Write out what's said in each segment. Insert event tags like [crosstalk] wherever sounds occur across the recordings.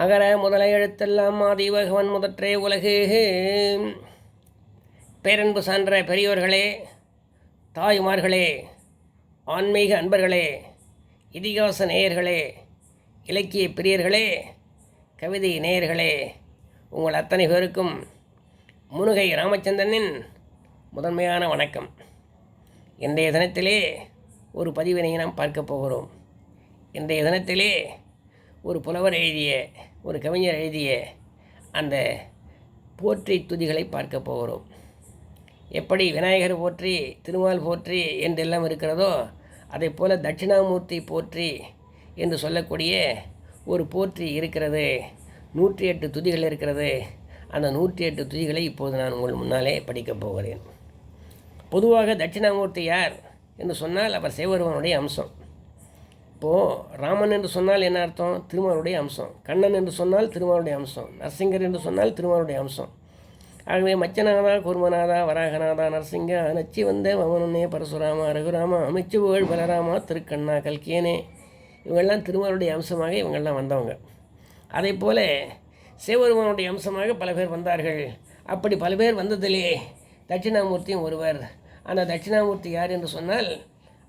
அகர முதல எழுத்தெல்லாம் ஆதிபகவன் முதற்றே உலகு. பேரன்பு சான்ற பெரியோர்களே தாய்மார்களே ஆன்மீக அன்பர்களே இதிகாச நேயர்களே இலக்கிய பிரியர்களே கவிதை நேயர்களே உங்கள் அத்தனை பேருக்கும் முனுகை ராமச்சந்திரனின் முதன்மையான வணக்கம். இன்றைய தினத்திலே ஒரு பதிவினை நாம் பார்க்க போகிறோம். இன்றைய தினத்திலே ஒரு புலவர் எழுதிய ஒரு கவிஞர் எழுதிய அந்த போற்றி துதிகளை பார்க்க போகிறோம். எப்படி விநாயகர் போற்றி திருமால் போற்றி என்றெல்லாம் இருக்கிறதோ அதே போல் தட்சிணாமூர்த்தி போற்றி என்று சொல்லக்கூடிய ஒரு போற்றி இருக்கிறது. நூற்றி எட்டு துதிகள் இருக்கிறது. அந்த நூற்றி எட்டு துதிகளை இப்போது நான் உங்கள் முன்னாலே படிக்கப் போகிறேன். பொதுவாக தட்சிணாமூர்த்தி யார் என்று சொன்னால் அவர் சிவபெருமானுடைய அம்சம். இப்போது ராமன் என்று சொன்னால் என்ன அர்த்தம்? திருமாவருடைய அம்சம். கண்ணன் என்று சொன்னால் திருமாவருடைய அம்சம். நரசிங்கர் என்று சொன்னால் திருமாவருடைய அம்சம். ஆகவே மச்சநாதா குருமநாதா வராகநாதா நரசிங்க நச்சி வந்த மமனே பரசுராமா ரகுராமா அமைச்சு புகழ் பலராமா திருக்கண்ணா கல்கியனே. இவங்கெல்லாம் திருமாவருடைய அம்சமாக இவங்கெல்லாம் வந்தவங்க. அதே போல் சிவபெருமானுடைய அம்சமாக பல பேர் வந்தார்கள். அப்படி பல பேர் வந்ததிலே தட்சிணாமூர்த்தியும் ஒருவர். அந்த தட்சிணாமூர்த்தி யார் என்று சொன்னால்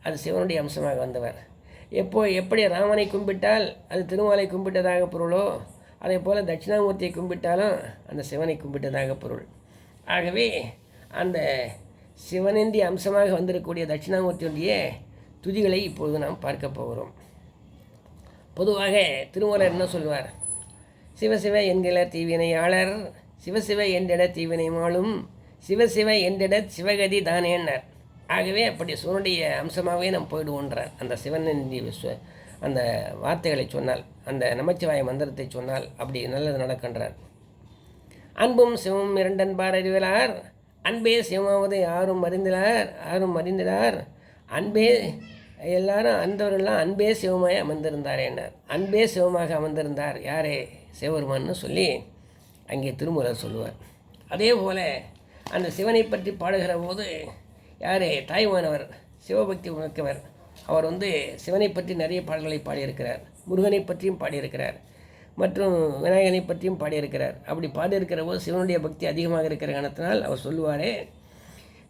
அது சிவனுடைய அம்சமாக வந்தவர். எப்போ எப்படி ராமனை கும்பிட்டால் அது திருமாலை கும்பிட்டதாக பொருளோ அதே போல் தட்சிணாமூர்த்தியை கும்பிட்டாலும் அந்த சிவனை கும்பிட்டதாக பொருள். ஆகவே அந்த சிவனந்தி அம்சமாக வந்திருக்கக்கூடிய தட்சிணாமூர்த்தியுடைய துதிகளை இப்பொழுது நாம் பார்க்க போகிறோம். பொதுவாக திருமலர் என்ன சொல்வார்? சிவசிவ என்கிற தீவினையாளர் சிவசிவ என்றிட தீவினை மாளும் சிவசிவ என்றிட சிவகதி தானேன்னார். ஆகவே அப்படி சிவனுடைய அம்சமாகவே நாம் போயிடுவோன்றார் அந்த சிவனின் விஸ்வ அந்த வார்த்தைகளை சொன்னால் அந்த நமச்சிவாய மந்திரத்தை சொன்னால் அப்படி நல்லது நடக்கின்றார். அன்பும் சிவமும் இரண்டன்பார் அறிவிலார். அன்பே சிவமாவது யாரும் அறிந்திலார். யாரும் அறிந்திலார். அன்பே எல்லாரும் அந்தவர்கள்லாம் அன்பே சிவமாய் அமர்ந்திருந்தார் என்னார் அன்பே சிவமாக அமர்ந்திருந்தார் யாரே? சிவபெருமான்னு சொல்லி அங்கே திருமுறை சொல்லுவார். அதே போல் அந்த சிவனை பற்றி பாடுகிற போது யார்? தாய்மானவர் சிவபக்தி உணர்க்கவர் அவர் வந்து சிவனை பற்றி நிறைய பாடல்களை பாடியிருக்கிறார். முருகனை பற்றியும் பாடியிருக்கிறார். மற்றும் விநாயகனை பற்றியும் பாடியிருக்கிறார். அப்படி பாடியிருக்கிற போது சிவனுடைய பக்தி அதிகமாக இருக்கிற காரணத்தினால் அவர் சொல்லுவாரே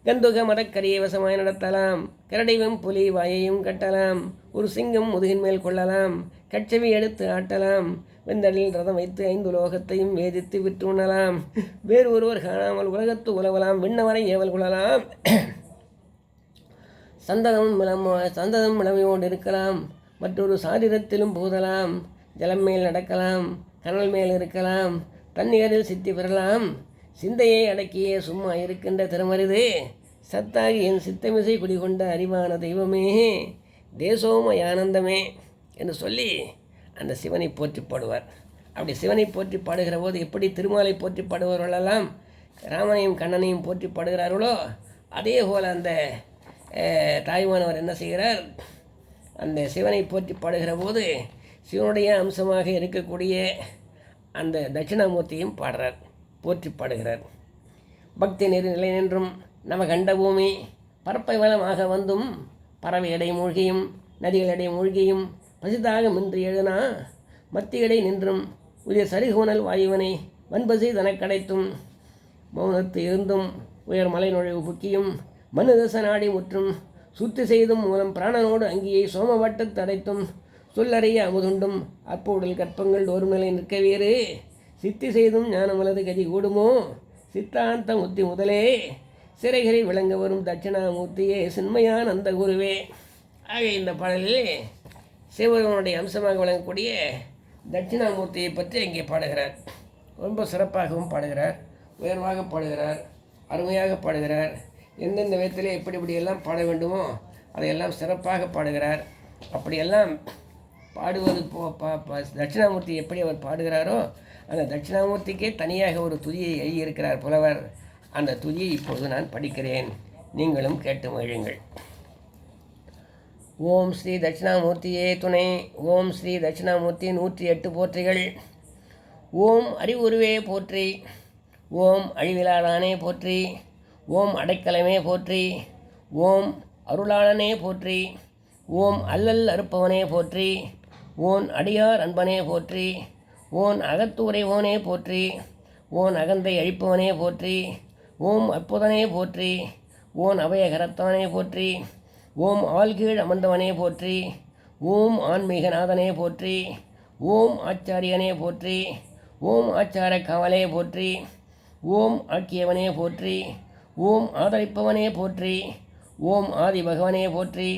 கந்துக மதக்கரியை வசமாய் நடத்தலாம். கரடையும் புலி வாயையும் கட்டலாம். ஒரு சிங்கம் முதுகின் மேல் கொள்ளலாம். கட்சவி எடுத்து ஆட்டலாம். வெந்தடலில் ரதம் வைத்து ஐந்து லோகத்தையும் வேதித்து விற்று உண்ணலாம். வேறு ஒருவர் காணாமல் உலகத்து உலவலாம். விண்ணவரை ஏவல் கொள்ளலாம். சந்ததம் இளம சந்ததம் விளமையோடு இருக்கலாம். மற்றொரு சாரிரத்திலும் போதலாம். ஜலம் மேல் நடக்கலாம். கடல் மேல் இருக்கலாம். தண்ணீரில் சித்தி பெறலாம். சிந்தையை அடக்கியே சும்மா இருக்கின்ற திறமறிது சத்தாகி என் சித்தமிசை குடிகொண்ட அறிவான தெய்வமே. தேசோமய ஆனந்தமே என்று சொல்லி அந்த சிவனை போற்றி பாடுவார். அப்படி சிவனை போற்றி பாடுகிற போது எப்படி திருமாலை போற்றி பாடுபவர்களெல்லாம் ராமனையும் கண்ணனையும் போற்றி பாடுகிறார்களோ? அதே போல் அந்த தாய்மானவர் என்ன செய்கிறார்? அந்த சிவனை போற்றி பாடுகிற போது சிவனுடைய அம்சமாக இருக்கக்கூடிய அந்த தட்சிணாமூர்த்தியும் பாடுறார் போற்றி பாடுகிறார். பக்தி நெறி நிலை நின்றும் நம கண்ட பூமி பரப்பை வளமாக வந்தும் பறவை எடை மூழ்கியும் நதிகள் எடை மூழ்கியும் பசிதாக மின்றி எழுனா மத்தியடை நின்றும் உயர் சரிகூனல் வாயுவனை வன்பசி தனக்கடைத்தும் மௌனத்து இருந்தும் உயர் மலை நுழைவு புக்கியும் மனுதச நாடி முற்றும் சுத்தி செய்தும் மூலம் பிராணனோடு அங்கியை சோமவட்ட தடைத்தும் சொல்லறிய அமுதுண்டும் அப்போடல் கற்பங்கள் ஒரு நிலை நிற்க வேறு சித்தி செய்தும் ஞானமலது கதி கூடுமோ? சித்தாந்த முத்தி முதலே. சிறைகளை விளங்க வரும் தட்சிணாமூர்த்தியே சின்மையான அந்த குருவே. ஆக இந்த பாடலில் சிவனுடைய அம்சமாக விளங்கக்கூடிய தட்சிணாமூர்த்தியை பற்றி இங்கே பாடுகிறார். ரொம்ப சிறப்பாகவும் பாடுகிறார். உயர்வாக பாடுகிறார். அருமையாக பாடுகிறார். எந்தெந்த விதத்தில் எப்படி இப்படியெல்லாம் பாட வேண்டுமோ அதையெல்லாம் சிறப்பாக பாடுகிறார். அப்படியெல்லாம் பாடுவது போ பா தட்சிணாமூர்த்தி எப்படி அவர் பாடுகிறாரோ அந்த தட்சிணாமூர்த்திக்கே தனியாக ஒரு துதியை எழுதியிருக்கிறார் புலவர். அந்த துதியை இப்பொழுது நான் படிக்கிறேன். நீங்களும் கேட்டு மகிழுங்கள். ஓம் ஸ்ரீ தட்சிணாமூர்த்தியே துணை. ஓம் ஸ்ரீ தட்சிணாமூர்த்தி நூற்றி எட்டு போற்றிகள். ஓம் அறிவுருவே போற்றி. ஓம் அழிவிலாதானே போற்றி. ஓம் அடைக்கலமே போற்றி ஓம் அருளாளனே போற்றி ஓம் அல்லல் அறுப்பவனே போற்றி ஓன் அடியார் அன்பனே போற்றி ஓன் அகத்தூரை போற்றி ஓன் அகந்தை அழிப்பவனே போற்றி ஓம் அற்புதனே போற்றி ஓன் அபயகரத்தவனே போற்றி ஓம் ஆள்கீழ் அமர்ந்தவனே போற்றி ஓம் ஆன்மீகநாதனே போற்றி ஓம் ஆச்சாரியனே போற்றி ஓம் ஆச்சார காவலே போற்றி ஓம் ஆக்கியவனே போற்றி ஓம் ஆதரிப்பவனே போற்றி ஓம் ஆதி பகவனே போற்றி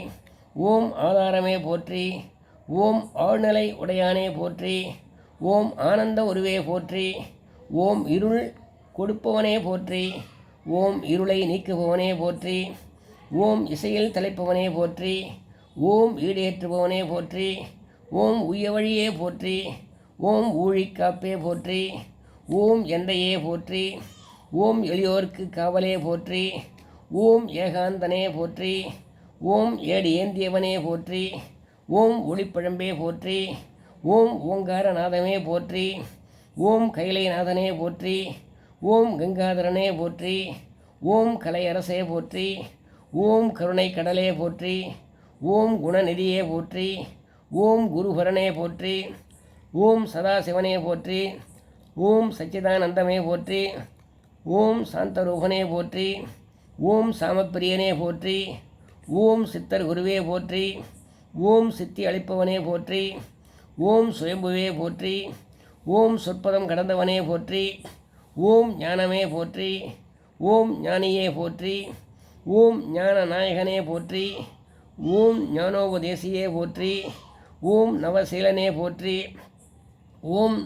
ஓம் ஆதாரமே போற்றி ஓம் ஆழ்நிலை உடையானே போற்றி ஓம் ஆனந்த உருவே போற்றி ஓம் இருள் கொடுப்பவனே போற்றி ஓம் இருளை நீக்குபவனே போற்றி ஓம் இசையில் தலைப்பவனே போற்றி ஓம் ஈடேற்றுபவனே போற்றி ஓம் உய வழியே போற்றி ஓம் ஊழிக்காப்பே போற்றி ஓம் எந்தையே போற்றி ஓம் எளியோர்க்கு காவலே போற்றி ஓம் ஏகாந்தனே போற்றி ஓம் ஏடு ஏந்தியவனே போற்றி ஓம் ஒளிப்பழம்பே போற்றி ஓம் ஓங்காரநாதமே போற்றி ஓம் கைலைநாதனே போற்றி ஓம் கங்காதரனே போற்றி ஓம் கலையரசே போற்றி ஓம் கருணை கடலே போற்றி ஓம் குணநிதியே போற்றி ஓம் குருபரனே போற்றி ஓம் சதாசிவனே போற்றி ஓம் சச்சிதானந்தமே போற்றி ஓம் சாந்தரோகனே போற்றி ஓம் சாமப்பிரியனே போற்றி ஓம் சித்தர் குருவே போற்றி ஓம் சித்தி அளிப்பவனே போற்றி ஓம் சுயம்புவே போற்றி ஓம் சொற்பதம் கடந்தவனே போற்றி ஓம் ஞானமே போற்றி ஓம் ஞானியே போற்றி ஓம் ஞான நாயகனே போற்றி ஓம் ஞானோபதேசியே போற்றி ஓம் நவசீலனே போற்றி ஓம்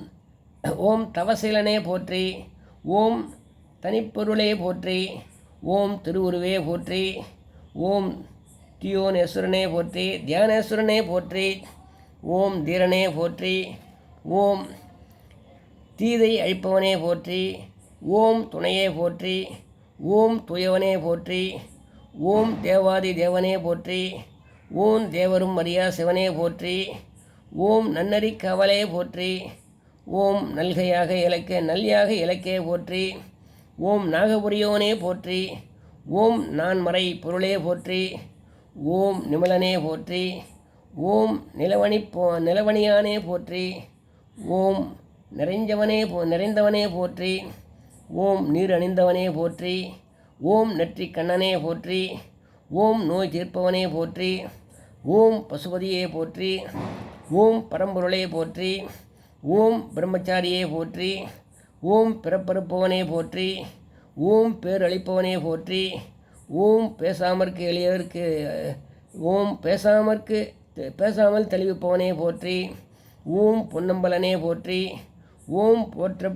ஓம் தவசீலனே போற்றி ஓம் தனிப்பொருளே போற்றி ஓம் திருவுருவே போற்றி ஓம் தியோனேஸ்வரனே போற்றி தியானேஸ்வரனே போற்றி ஓம் தீரனே போற்றி ஓம் தீதை அழிப்பவனே போற்றி ஓம் துணையே போற்றி ஓம் துயவனே போற்றி ஓம் தேவாதி தேவனே போற்றி ஓம் தேவரும் மரியா சிவனே போற்றி ஓம் நன்னறி கவலே போற்றி ஓம் நல்கையாக இலக்க நல்யாக இலக்கே போற்றி ஓம் நாகபுரியோனே போற்றி ஓம் நான்மறை பொருளே போற்றி ஓம் நிமலனே போற்றி ஓம் நிலவணி போ நிலவணியானே போற்றி ஓம் நிறைஞ்சவனே போ நிறைந்தவனே போற்றி ஓம் நீர் அணிந்தவனே போற்றி ஓம் நெற்றி கண்ணனே போற்றி ஓம் நோய் தீர்ப்பவனே போற்றி ஓம் பசுபதியே போற்றி ஓம் பரம்பொருளே போற்றி ஓம் பிரம்மச்சாரியே போற்றி ஓம் பிறப்பறுப்பவனே போற்றி ஓம் பேரழிப்பவனே போற்றி ஓம் பேசாமற்கு எளியவருக்கு ஓம் பேசாமற்கு பேசாமல் தெளிவிப்பவனே போற்றி ஓம் பொன்னம்பலனே போற்றி ஓம் போற்ற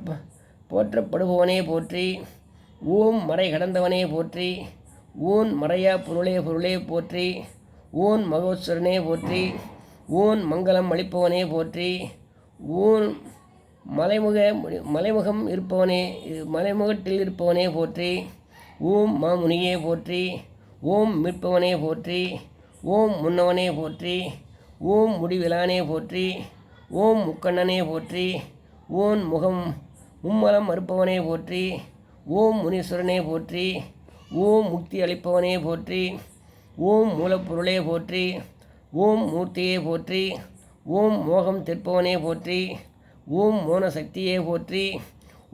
போற்றப்படுபவனே போற்றி ஓம் மறை கடந்தவனே போற்றி ஓன் மறையா பொருளே பொருளே போற்றி ஓன் மகோஸ்வரனே போற்றி ஓன் மங்களம் அளிப்பவனே போற்றி ஓன் மலைமுக மலைமுகம் இருப்பவனே மலைமுகத்தில் இருப்பவனே போற்றி ஓம் மாமுனியே போற்றி ஓம் மீட்பவனே போற்றி ஓம் முன்னவனே போற்றி ஓம் முடிவிலானே போற்றி ஓம் முக்கண்ணனே போற்றி ஓம் முகம் மும்மலம் மறுப்பவனே போற்றி ஓம் முனீஸ்வரனே போற்றி ஓம் முக்தி அளிப்பவனே போற்றி ஓம் மூலப்பொருளே போற்றி ஓம் மூர்த்தியே போற்றி ஓம் மோகம் தெற்பவனே போற்றி ஓம் மௌன சக்தியே போற்றி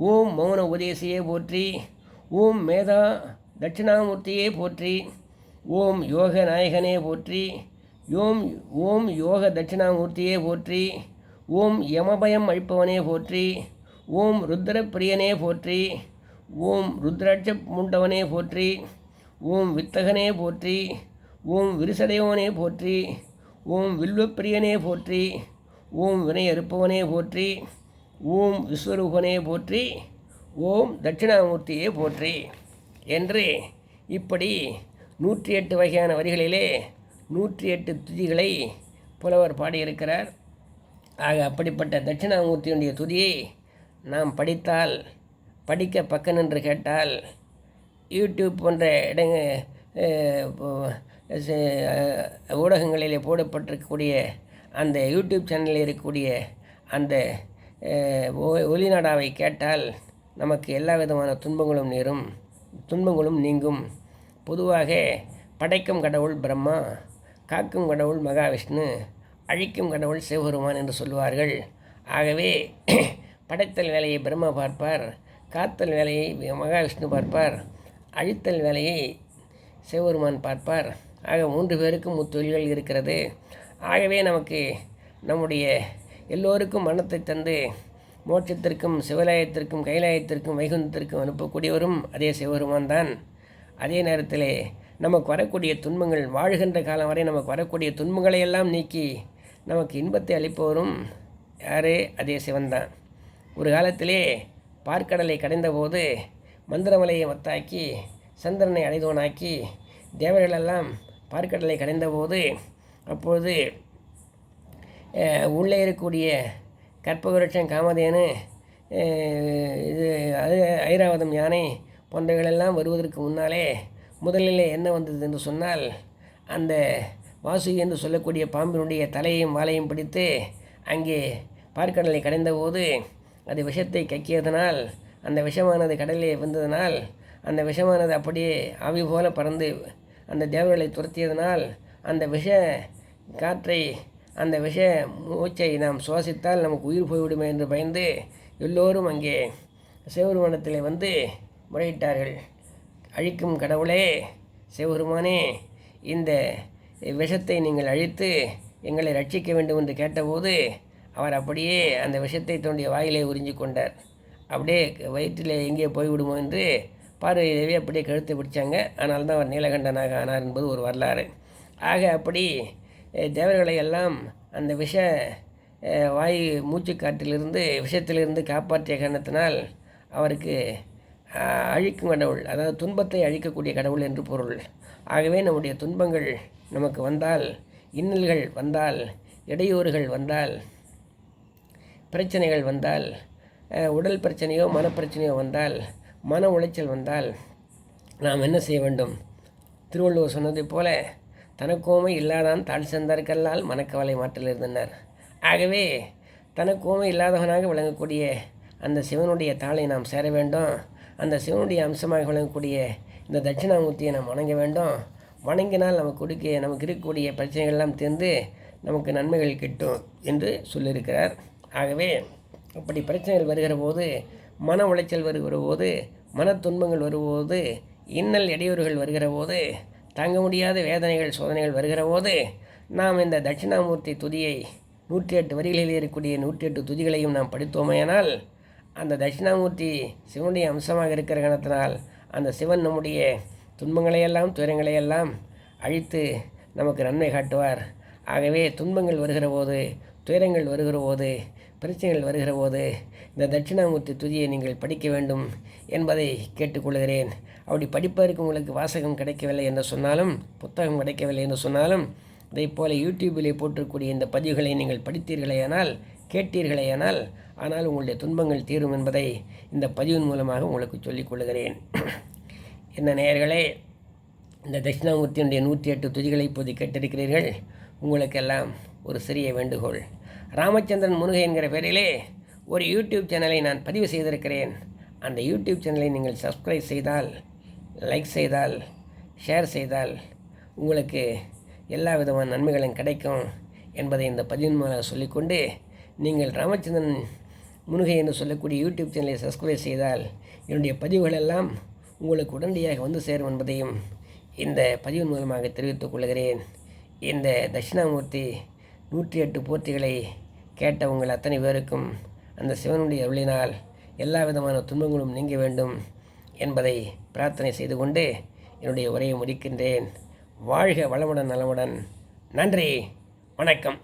ஓம் மௌன உபதேசியே போற்றி ஓம் மேதா தட்சிணாமூர்த்தியே போற்றி ஓம் யோக நாயகனே போற்றி ஓம் ஓம் யோக தட்சிணாமூர்த்தியே போற்றி ஓம் யமபயம் அழிப்பவனே போற்றி ஓம் ருத்ரப்பிரியனே போற்றி ஓம் ருத்ராட்ச முண்டவனே போற்றி ஓம் வித்தகனே போற்றி ஓம் விரிசடையோனே போற்றி ஓம் வில்வப்பிரியனே போற்றி ஓம் வினை அறுப்பவனே போற்றி ஓம் விஸ்வரூபனே போற்றி ஓம் தட்சிணாமூர்த்தியே போற்றி என்று இப்படி நூற்றி எட்டு வகையான வரிகளிலே நூற்றி எட்டு துதிகளை புலவர் பாடியிருக்கிறார். ஆக அப்படிப்பட்ட தட்சிணாமூர்த்தியுடைய துதியை நாம் படித்தால் படிக்க பக்கம் என்று கேட்டால் யூடியூப் போன்ற இடங்க ஊடகங்களிலே போடப்பட்டிருக்கக்கூடிய அந்த யூடியூப் சேனலில் இருக்கக்கூடிய அந்த ஒலிநாடாவை கேட்டால் நமக்கு எல்லா விதமான துன்பங்களும் நேரும் துன்பங்களும் நீங்கும். பொதுவாக படைக்கும் கடவுள் பிரம்மா காக்கும் கடவுள் மகாவிஷ்ணு அழிக்கும் கடவுள் சிவபெருமான் என்று சொல்வார்கள் ஆகவே [clears throat] படைத்தல் வேலையை பிரம்மா பார்ப்பார் காத்தல் வேலையை மகாவிஷ்ணு பார்ப்பார் அழித்தல் வேலையை சிவபெருமான் பார்ப்பார். ஆக மூன்று பேருக்கும் முத்தொழில்கள் இருக்கிறது. ஆகவே நமக்கு நம்முடைய எல்லோருக்கும் மனத்தை தந்து மோட்சத்திற்கும் சிவலாயத்திற்கும் கைலாயத்திற்கும் வைகுந்தத்திற்கும் அனுப்பக்கூடியவரும் அதே சிவபெருமான் தான் அதே நேரத்தில் நமக்கு வரக்கூடிய துன்பங்கள் வாழ்கின்ற காலம் வரை நமக்கு வரக்கூடிய துன்பங்களை எல்லாம் நீக்கி நமக்கு இன்பத்தை அளிப்பவரும் யாரே? அதே சிவன்தான். ஒரு காலத்திலே பார்க்கடலை கடைந்தபோது மந்திரமலையை மத்தாக்கி சந்திரனை அடைதோனாக்கி தேவர்களெல்லாம் பார்க்கடலை கடைந்தபோது அப்பொழுது உள்ளே இருக்கக்கூடிய கற்பகுரட்சம் காமதேனு இது ஐராவதம் யானை போன்றவைகளெல்லாம் வருவதற்கு முன்னாலே முதலில் என்ன வந்தது என்று சொன்னால் அந்த வாசு என்று சொல்லக்கூடிய பாம்பினுடைய தலையையும் வாழையும் பிடித்து அங்கே பார்க்கடலை கடைந்தபோது அது விஷத்தை கக்கியதனால் அந்த விஷமானது கடலிலே வந்ததனால் அந்த விஷமானது அப்படியே ஆவி போல பறந்து அந்த தேவர்களை துரத்தியதனால் அந்த விஷ காற்றை அந்த விஷ மூச்சை நாம் சுவாசித்தால் நமக்கு உயிர் போய்விடுமே என்று பயந்து எல்லோரும் அங்கே சிவபெருமானத்தில் வந்து முறையிட்டார்கள். அழிக்கும் கடவுளே சிவபெருமானே இந்த விஷத்தை நீங்கள் அழித்து எங்களை ரட்சிக்க வேண்டும் என்று கேட்டபோது அவர் அப்படியே அந்த விஷத்தை தோண்டிய வாயிலே உறிஞ்சி கொண்டார். அப்படியே வயிற்றில் எங்கே போய்விடுமோ என்று பார்வை தேவி அப்படியே கழுத்து பிடிச்சாங்க. ஆனால் தான் அவர் நீலகண்டனாக ஆனார் என்பது ஒரு வரலாறு. ஆக அப்படி தேவர்களை எல்லாம் அந்த விஷ வாய் மூச்சுக்காட்டிலிருந்து விஷத்திலிருந்து காப்பாற்றிய காரணத்தினால் அவருக்கு அழிக்கும் கடவுள் அதாவது துன்பத்தை அழிக்கக்கூடிய கடவுள் என்று பொருள். ஆகவே நம்முடைய துன்பங்கள் நமக்கு வந்தால் இன்னல்கள் வந்தால் இடையூறுகள் வந்தால் பிரச்சனைகள் வந்தால் உடல் பிரச்சனையோ மனப்பிரச்சனையோ வந்தால் மன உளைச்சல் வந்தால் நாம் என்ன செய்ய வேண்டும்? திருவள்ளுவர் சொன்னதைப் போல தனக்கோமை இல்லாதான் தான் சென்றார்கல்லால் மனக்கவலை மாற்றல் இருந்தனர். ஆகவே தனக்கோமை இல்லாதவனாக விளங்கக்கூடிய அந்த சிவனுடைய தாளை நாம் சேர வேண்டும். அந்த சிவனுடைய அம்சமாக விளங்கக்கூடிய இந்த தட்சிணாமூர்த்தியை நாம் வணங்க வேண்டும். வணங்கினால் நமக்கு கொடுக்க நமக்கு இருக்கக்கூடிய பிரச்சனைகள்லாம் தீர்ந்து நமக்கு நன்மைகள் கிட்டும் என்று சொல்லியிருக்கிறார். ஆகவே அப்படி பிரச்சனைகள் வருகிற போது மன உளைச்சல் வருகிற போது மன துன்பங்கள் வரும்போது இன்னல் இடையூறுகள் வருகிற போது தாங்க முடியாத வேதனைகள் சோதனைகள் வருகிற போது நாம் இந்த தட்சிணாமூர்த்தி துதியை நூற்றி எட்டு வரிகளில் இருக்கக்கூடிய நூற்றி எட்டு துதிகளையும் நாம் படித்தோமேயானால் அந்த தட்சிணாமூர்த்தி சிவனுடைய அம்சமாக இருக்கிற கணத்தினால் அந்த சிவன் நம்முடைய துன்பங்களையெல்லாம் துயரங்களையெல்லாம் அழித்து நமக்கு நன்மை காட்டுவார். ஆகவே துன்பங்கள் வருகிற போது துயரங்கள் வருகிற போது பிரச்சனைகள் வருகிற போது இந்த தட்சிணாமூர்த்தி துதியை நீங்கள் படிக்க வேண்டும் என்பதை கேட்டுக்கொள்கிறேன். அப்படி படிப்பதற்கு உங்களுக்கு வாசகம் கிடைக்கவில்லை என்று சொன்னாலும் புத்தகம் கிடைக்கவில்லை என்று சொன்னாலும் அதே போல் யூடியூபிலே போட்டிருக்கூடிய இந்த பதிவுகளை நீங்கள் படித்தீர்களேயானால் கேட்டீர்களேயானால் ஆனால் உங்களுடைய துன்பங்கள் தீரும் என்பதை இந்த பதிவின் மூலமாக உங்களுக்கு சொல்லிக் கொள்கிறேன். என்ன நேயர்களே இந்த தட்சிணாமூர்த்தியினுடைய நூற்றி எட்டு துதிகளை இப்போது கேட்டிருக்கிறீர்கள். உங்களுக்கெல்லாம் ஒரு சிறிய வேண்டுகோள். ராமச்சந்திரன் முருகை என்கிற பெயரிலே ஒரு யூடியூப் சேனலை நான் பதிவு செய்திருக்கிறேன். அந்த யூடியூப் சேனலை நீங்கள் சப்ஸ்கிரைப் செய்தால் லைக் செய்தால் ஷேர் செய்தால் உங்களுக்கு எல்லா விதமான நன்மைகளும் கிடைக்கும் என்பதை இந்த பதிவின் மூலம் சொல்லிக்கொண்டு நீங்கள் ராமச்சந்திரன் முருகை என்று சொல்லக்கூடிய யூடியூப் சேனலை சப்ஸ்கிரைப் செய்தால் என்னுடைய பதிவுகளெல்லாம் உங்களுக்கு உடனடியாக வந்து சேரும் என்பதையும் இந்த பதிவின் மூலமாக தெரிவித்துக் கொள்கிறேன். இந்த தட்சிணாமூர்த்தி நூற்றி எட்டு போர்த்திகளை கேட்ட உங்கள் அத்தனை பேருக்கும் அந்த சிவனுடைய அருளினால் எல்லா விதமான துன்பங்களும் நீங்க வேண்டும் என்பதை பிரார்த்தனை செய்து கொண்டு என்னுடைய உரையை முடிக்கின்றேன். வாழ்க வளமுடன் நலமுடன். நன்றி. வணக்கம்.